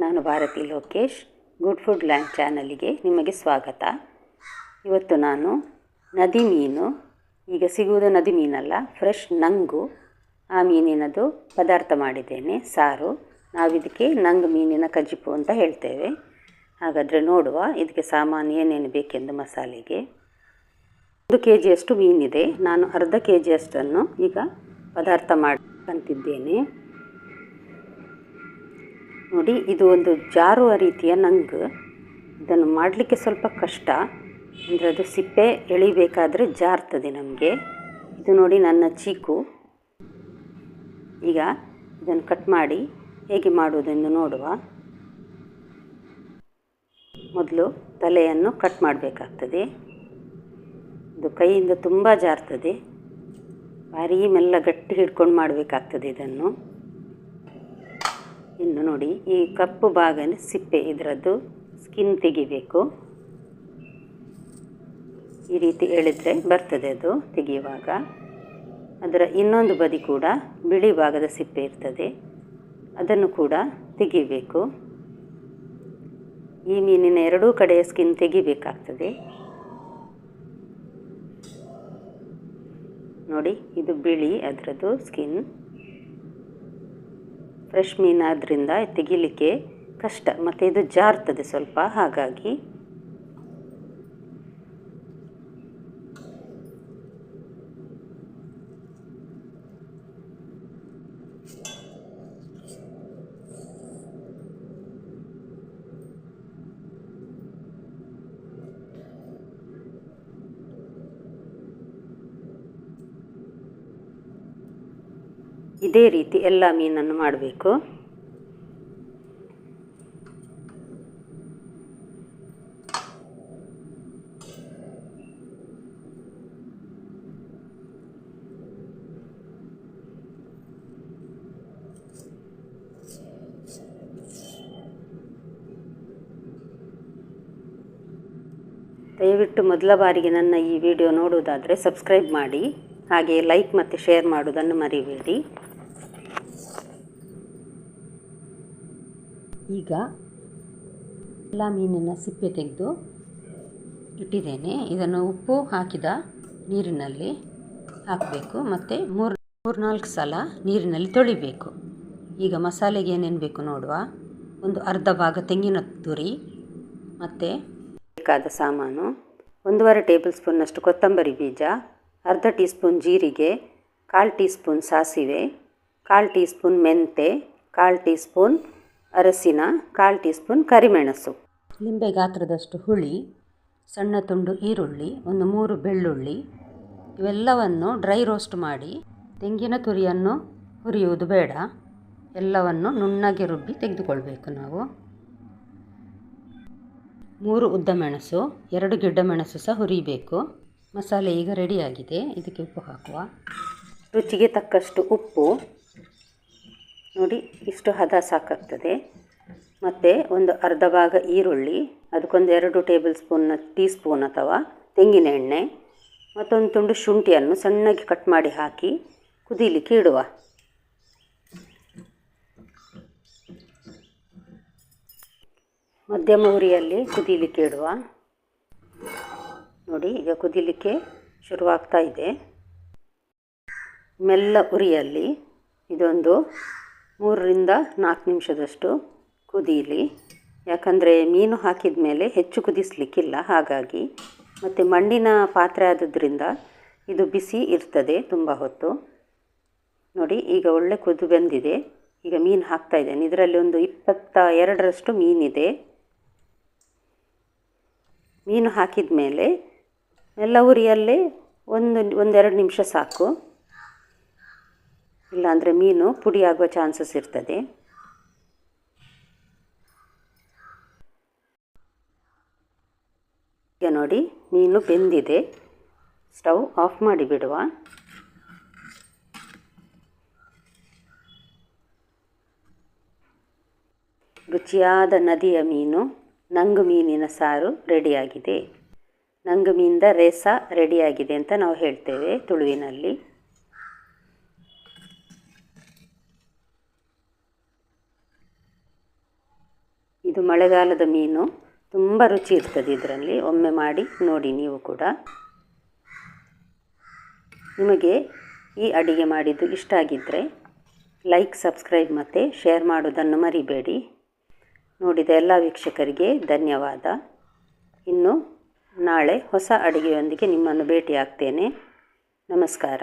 ನಾನು Bharathi Lokesh good food land ಚಾನಲಿಗೆ ನಿಮಗೆ ಸ್ವಾಗತ. ಇವತ್ತು ನಾನು ನದಿ ಮೀನು, ಈಗ ಸಿಗುವುದು ನದಿ ಮೀನಲ್ಲ ಫ್ರೆಶ್ ನಂಗು. ಆ ಮೀನಿನದು ಪದಾರ್ಥ ಮಾಡಿದ್ದೇನೆ, ಸಾರು. ನಾವಿದಕ್ಕೆ ನಂಗು ಮೀನಿನ ಕಜಿಪು ಅಂತ ಹೇಳ್ತೇವೆ. ಹಾಗಾದರೆ ನೋಡುವ, ಇದಕ್ಕೆ ಸಾಮಾನು ಏನೇನು ಬೇಕೆಂದು ಮಸಾಲೆಗೆ. ಒಂದು ಕೆ ಜಿಯಷ್ಟು ಮೀನಿದೆ, ನಾನು ಅರ್ಧ ಕೆ ಜಿಯಷ್ಟನ್ನು ಈಗ ಪದಾರ್ಥ ಮಾಡ್ಕೊಂತಿದ್ದೇನೆ ನೋಡಿ, ಇದು ಒಂದು ಜಾರುವ ರೀತಿಯ ನಂಗು. ಇದನ್ನು ಮಾಡಲಿಕ್ಕೆ ಸ್ವಲ್ಪ ಕಷ್ಟ. ಅಂದರೆ ಅದು ಸಿಪ್ಪೆ ಎಳಿಬೇಕಾದರೆ ಜಾರ್ತದೆ ನಮಗೆ. ಇದು ನೋಡಿ ನನ್ನ ಚೀಕು. ಈಗ ಇದನ್ನು ಕಟ್ ಮಾಡಿ ಹೇಗೆ ಮಾಡುವುದೆಂದು ನೋಡುವ. ಮೊದಲು ತಲೆಯನ್ನು ಕಟ್ ಮಾಡಬೇಕಾಗ್ತದೆ. ಇದು ಕೈಯಿಂದ ತುಂಬ ಜಾರ್ತದೆ. ಭಾರೀ ಮೆಲ್ಲ ಗಟ್ಟಿ ಹಿಡ್ಕೊಂಡು ಮಾಡಬೇಕಾಗ್ತದೆ ಇದನ್ನು. ಇನ್ನು ನೋಡಿ, ಈ ಕಪ್ಪು ಭಾಗನ ಸಿಪ್ಪೆ ಇದರದ್ದು ಸ್ಕಿನ್ ತೆಗಿಬೇಕು. ಈ ರೀತಿ ಎಳೆದ್ರೆ ಬರ್ತದೆ ಅದು ತೆಗೆಯುವಾಗ. ಅದರ ಇನ್ನೊಂದು ಬದಿ ಕೂಡ ಬಿಳಿ ಭಾಗದ ಸಿಪ್ಪೆ ಇರ್ತದೆ. ಅದನ್ನು ಕೂಡ ತೆಗಿಬೇಕು. ಈ ಮೀನಿನ ಎರಡೂ ಕಡೆಯ ಸ್ಕಿನ್ ತೆಗಿಬೇಕಾಗ್ತದೆ. ನೋಡಿ, ಇದು ಬಿಳಿ, ಅದರದ್ದು ಸ್ಕಿನ್ ಫ್ರೆಶ್ ಮೀನಾದ್ರಿಂದ ತೆಗಿಲಿಕ್ಕೆ ಕಷ್ಟ ಮತ್ತು ಇದು ಜಾರ್ತದೆ ಸ್ವಲ್ಪ ಹಾಗಾಗಿ ಇದೇ ರೀತಿ ಎಲ್ಲ ಮೀನನ್ನು ಮಾಡಬೇಕು. ದಯವಿಟ್ಟು ಮೊದಲ ಬಾರಿಗೆ ನನ್ನ ಈ ವಿಡಿಯೋ ನೋಡುವುದಾದರೆ ಸಬ್ಸ್ಕ್ರೈಬ್ ಮಾಡಿ ಹಾಗೆ ಲೈಕ್ ಮತ್ತು ಶೇರ್ ಮಾಡುವುದನ್ನು ಮರಿಬೇಡಿ. ಈಗ ಎಲ್ಲ ಮೀನನ್ನು ಸಿಪ್ಪೆ ತೆಗೆದು ಇಟ್ಟಿದ್ದೇನೆ. ಇದನ್ನು ಉಪ್ಪು ಹಾಕಿದ ನೀರಿನಲ್ಲಿ ಹಾಕಬೇಕು. ಮತ್ತು ಮೂರು, ಮೂರ್ನಾಲ್ಕು ಸಲ ನೀರಿನಲ್ಲಿ ತೊಳಿಬೇಕು. ಈಗ ಮಸಾಲೆಗೆ ಏನೇನು ಬೇಕು ನೋಡುವ. ಒಂದು ಅರ್ಧ ಭಾಗ ತೆಂಗಿನ ತುರಿ, ಮತ್ತು ಬೇಕಾದ ಸಾಮಾನು, ಒಂದೂವರೆ ಟೇಬಲ್ ಸ್ಪೂನ್ನಷ್ಟು ಕೊತ್ತಂಬರಿ ಬೀಜ, ಅರ್ಧ ಟೀ ಸ್ಪೂನ್ ಜೀರಿಗೆ, ಕಾಲು ಟೀ ಸ್ಪೂನ್ ಸಾಸಿವೆ, ಕಾಲು ಟೀ ಸ್ಪೂನ್ ಮೆಂತೆ, ಕಾಲು ಟೀ ಸ್ಪೂನ್ ಅರಸಿನ ಕಾಲು ಟೀ ಸ್ಪೂನ್ ಕರಿಮೆಣಸು. ನಿಂಬೆ ಗಾತ್ರದಷ್ಟು ಹುಳಿ ಸಣ್ಣ ತುಂಡು ಈರುಳ್ಳಿ ಒಂದು ಮೂರು ಬೆಳ್ಳುಳ್ಳಿ ಇವೆಲ್ಲವನ್ನು ಡ್ರೈ ರೋಸ್ಟ್ ಮಾಡಿ ತೆಂಗಿನ ತುರಿಯನ್ನು ಹುರಿಯುವುದು ಬೇಡ. ಎಲ್ಲವನ್ನು ನುಣ್ಣಗೆ ರುಬ್ಬಿ ತೆಗೆದುಕೊಳ್ಬೇಕು ನಾವು. ಮೂರು ಉದ್ದ ಮೆಣಸು ಎರಡು ಗಿಡ್ಡ ಮೆಣಸು ಸಹ ಹುರಿಬೇಕು. ಮಸಾಲೆ ಈಗ ರೆಡಿಯಾಗಿದೆ. ಇದಕ್ಕೆ ಉಪ್ಪು ಹಾಕುವ. ರುಚಿಗೆ ತಕ್ಕಷ್ಟು ಉಪ್ಪು ನೋಡಿ, ಇಷ್ಟು ಹದ ಸಾಕಾಗ್ತದೆ. ಮತ್ತು ಒಂದು ಅರ್ಧ ಭಾಗ ಈರುಳ್ಳಿ, ಅದಕ್ಕೊಂದು ಎರಡು ಟೇಬಲ್ ಸ್ಪೂನ್ನ ಟೀ ಸ್ಪೂನ್ ಅಥವಾ ತೆಂಗಿನ ಎಣ್ಣೆ, ಮತ್ತೊಂದು ತುಂಡು ಶುಂಠಿಯನ್ನು ಸಣ್ಣಗೆ ಕಟ್ ಮಾಡಿ ಹಾಕಿ ಕುದೀಲಿಕ್ಕೆ ಇಡುವ. ಮಧ್ಯಮ ಉರಿಯಲ್ಲಿ ಕುದೀಲಿಕ್ಕೆ ಇಡುವ. ನೋಡಿ, ಈಗ ಕುದೀಲಿಕ್ಕೆ ಶುರುವಾಗ್ತಾ ಇದೆ. ಮೆಲ್ಲ ಉರಿಯಲ್ಲಿ ಇದೊಂದು ಮೂರರಿಂದ ನಾಲ್ಕು ನಿಮಿಷದಷ್ಟು ಕುದೀಲಿ. ಯಾಕಂದರೆ ಮೀನು ಹಾಕಿದ ಮೇಲೆ ಹೆಚ್ಚು ಕುದಿಸಲಿಕ್ಕಿಲ್ಲ, ಹಾಗಾಗಿ. ಮತ್ತು ಮಣ್ಣಿನ ಪಾತ್ರೆ ಆದದ್ರಿಂದ ಇದು ಬಿಸಿ ಇರ್ತದೆ ತುಂಬ ಹೊತ್ತು. ನೋಡಿ, ಈಗ ಒಳ್ಳೆ ಕುದು ಬಂದಿದೆ. ಈಗ ಮೀನು ಹಾಕ್ತಾ ಇದ್ದೇನೆ. ಇದರಲ್ಲಿ ಒಂದು ಇಪ್ಪತ್ತ ಎರಡರಷ್ಟು ಮೀನಿದೆ. ಮೀನು ಹಾಕಿದ ಮೇಲೆ ಎಲ್ಲ ಉರಿಯಲ್ಲೇ ಒಂದು, ಒಂದೆರಡು ನಿಮಿಷ ಸಾಕು. ಇಲ್ಲಾಂದರೆ ಮೀನು ಪುಡಿ ಆಗುವ ಚಾನ್ಸಸ್ ಇರ್ತದೆ. ಈಗ ನೋಡಿ, ಮೀನು ಬೆಂದಿದೆ. ಸ್ಟವ್ ಆಫ್ ಮಾಡಿ ಬಿಡುವ ರುಚಿಯಾದ ನದಿಯ ಮೀನು, ನಂಗು ಮೀನಿನ ಸಾರು ರೆಡಿಯಾಗಿದೆ. ನಂಗು ಮೀನಿಂದ ರೇಸ ರೆಡಿಯಾಗಿದೆ ಅಂತ ನಾವು ಹೇಳ್ತೇವೆ ತುಳುವಿನಲ್ಲಿ. ಇದು ಮಳೆಗಾಲದ ಮೀನು. ತುಂಬ ರುಚಿ ಇರ್ತದೆ ಇದರಲ್ಲಿ. ಒಮ್ಮೆ ಮಾಡಿ ನೋಡಿ ನೀವು ಕೂಡ. ನಿಮಗೆ ಈ ಅಡಿಗೆ ಮಾಡಿದ್ದು ಇಷ್ಟ ಆಗಿದ್ದರೆ ಲೈಕ್ ಸಬ್ಸ್ಕ್ರೈಬ್ ಮತ್ತು ಶೇರ್ ಮಾಡೋದನ್ನು ಮರಿಬೇಡಿ. ನೋಡಿದ ಎಲ್ಲ ವೀಕ್ಷಕರಿಗೆ ಧನ್ಯವಾದ. ಇನ್ನು ನಾಳೆ ಹೊಸ ಅಡುಗೆಯೊಂದಿಗೆ ನಿಮ್ಮನ್ನು ಭೇಟಿಯಾಗ್ತೇನೆ. ನಮಸ್ಕಾರ.